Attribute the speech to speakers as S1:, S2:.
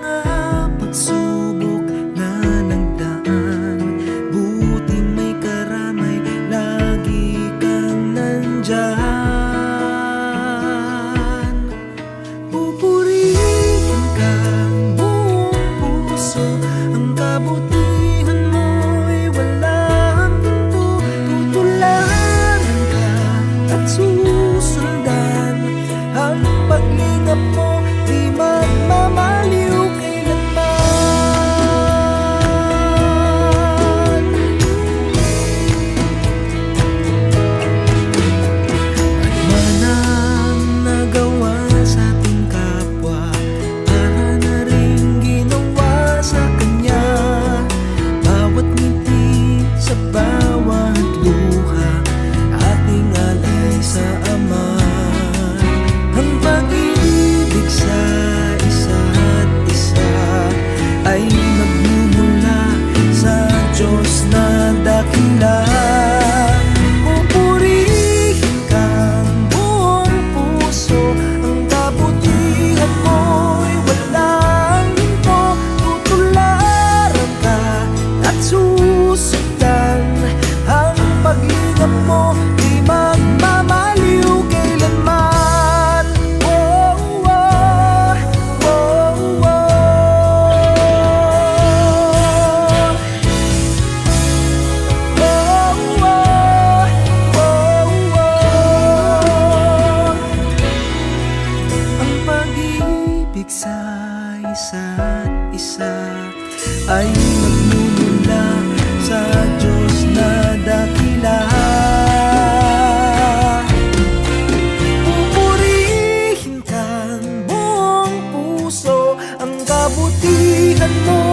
S1: mga pagsubok isa't isa ay magmumula sa Diyos na dakila. Pupurihin ka buong puso ang kabutihan mo.